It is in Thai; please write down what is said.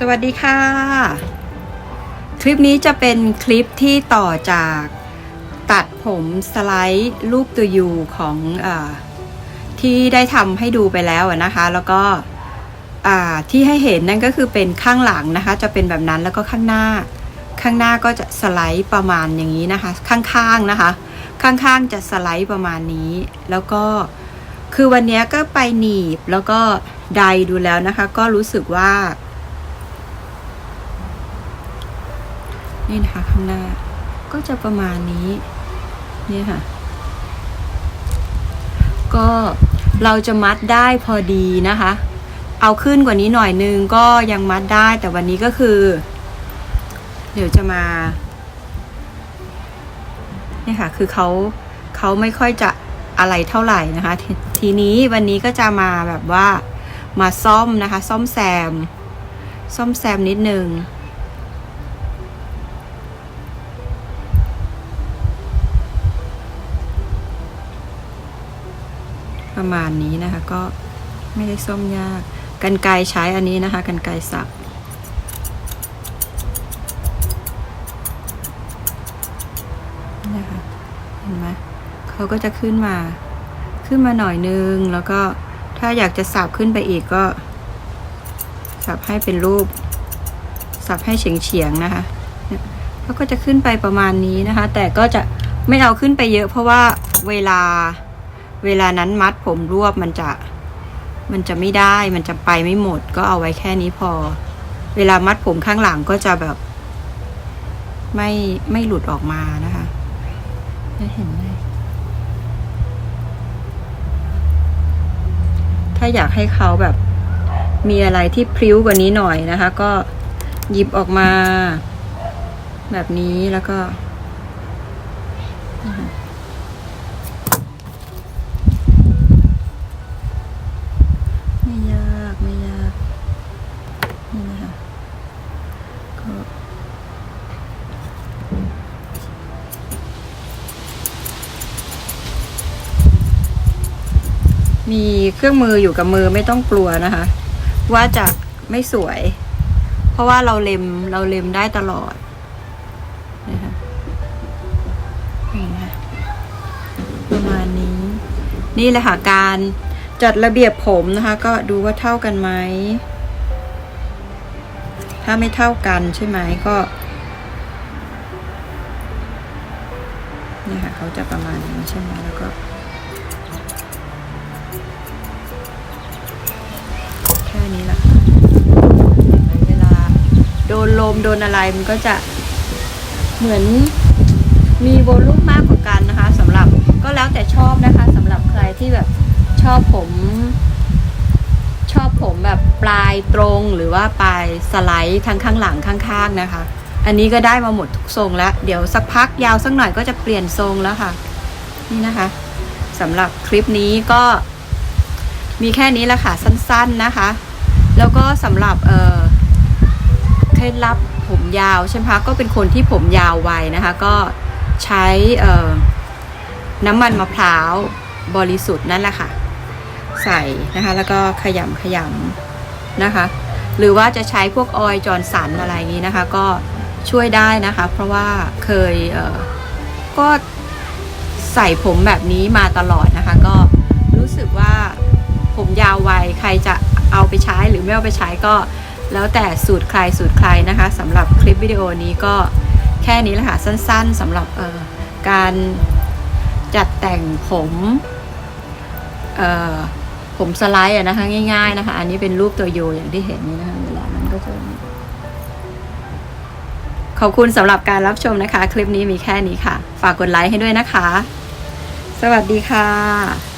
สวัสดีค่ะ คลิปนี้จะเป็นคลิปที่ต่อจากตัดผมสไลด์รูปตัวยูของอที่ได้ทำให้ดูไปแล้วนะคะ แล้วก็ที่ให้เห็นนั่นก็คือเป็นข้างหลังนะคะ จะเป็นแบบนั้นแล้วก็ข้างหน้า ข้างหน้าก็จะสไลด์ประมาณอย่างนี้นะคะ ข้างๆนะคะ ข้างๆจะสไลด์ประมาณนี้ แล้วก็คือวันนี้ก็ไปหนีบแล้วก็ไดดูแล้วนะคะ ก็รู้สึกว่า นี่นะคะข้างหน้าก็จะประมาณนี้นี่ค่ะ ก็เราจะมัดได้พอดีนะคะ เอาขึ้นกว่านี้หน่อยนึงก็ยังมัดได้แต่วันนี้ก็คือ เดี๋ยวจะมาเนี่ยค่ะ คือเขาเขาไม่ค่อยจะอะไรเท่าไหร่นะคะททีนี้วันนี้ก็จะมาแบบว่ามาซ่อมนะคะ ซ่อมแซม ซ่อมแซมนิดนึง ประมาณนี้นะคะก็ไม่ได้ซ่อมยากกันไกใช้อันนี้นะคะกันไกสับนะคะเห็นไหมเขาก็จะขึ้นมาขึ้นมาหน่อยนึง แล้วก็ถ้าอยากจะสับขึ้นไปอีกก็ สับให้เป็นรูป สับให้เฉียงเฉียงๆนะคะเนี่ยเขาก็จะขึ้นไปประมาณนี้นะคะ แต่ก็จะไม่เอาขึ้นไปเยอะเพราะว่าเวลา เวลานั้นมัดผมรวบมันจะมันจะไม่ได้มันจะไปไม่หมด ก็เอาไว้แค่นี้พอ เวลามัดผมข้างหลังก็จะแบบ ไม่ไม่หลุดออกมานะคะได้เห็นไหมถ้าอยากให้เขาแบบมีอะไรที่พริ้วกว่านี้หน่อยนะคะ ก็หยิบออกมา แบบนี้แล้วก็ มีเครื่องมืออยู่กับมือไม่ต้องกลัวนะคะ ว่าจะไม่สวย เพราะว่าเราเล็มเราเล็มได้ตลอดนะคะประมาณนี้ นี่แหละค่ะการจัดระเบียบผมนะคะ ก็ดูว่าเท่ากันไหมถ้าไม่เท่ากันใช่ไหมก็นี่ค่ะเขาจะประมาณนี้ใช่ไหมแล้วก็ ค่นี้แหละค่ะเวลาโดนลมโดนอะไรมันก็จะเหมือนมีโวลูมมากกว่ากันนะคะสำหรับก็แล้วแต่ชอบนะคะสำหรับใครที่แบบชอบผม ชอบผมแบบปลายตรงหรือว่าปลายสไลด์ทั้งข้างหลังข้างๆนะคะ อันนี้ก็ได้มาหมดทุกทรงแล้ว เดี๋ยวสักพักยาวสักหน่อยก็จะเปลี่ยนทรงแล้วค่ะ นี่นะคะสำหรับคลิปนี้ก็ มีแค่นี้แหละค่ะสั้นๆนะคะ แล้วก็สำหรับเอ่อเคล็ดลับผมยาวใช่ไหมคะก็เป็นคนที่ผมยาวไวนะคะ ก็ใช้เอ่อน้ำมันมะพร้าวบริสุทธิ์นั่นแหละค่ะ ใส่นะคะ แล้วก็ขยำขยำนะคะ หรือว่าจะใช้พวกออยจอร์นสันอะไรอย่างนี้นะคะ ก็ช่วยได้นะคะ เพราะว่าเคยเอ่อก็ใส่ผมแบบนี้มาตลอดนะคะ ก็ รจะเอาไปใช้หรือไม่เอาไปใช้ก็ แล้วแต่สูตรใครสูตรใครนะคะสำหรับคลิปวิดีโอนี้ก็แค่นี้แหละค่ะสั้นๆสำหรับออการจัดแต่งผมออผมสไลด์นะคะง่ายๆนะคะ อันนี้เป็นรูปตัวโยอย่างที่เห็นนี่นะคะเวลามันก็จะขอบคุณสำหรับการรับชมนะคะ คลิปนี้มีแค่นี้ค่ะ ฝากกดไลค์ให้ด้วยนะคะ สวัสดีค่ะ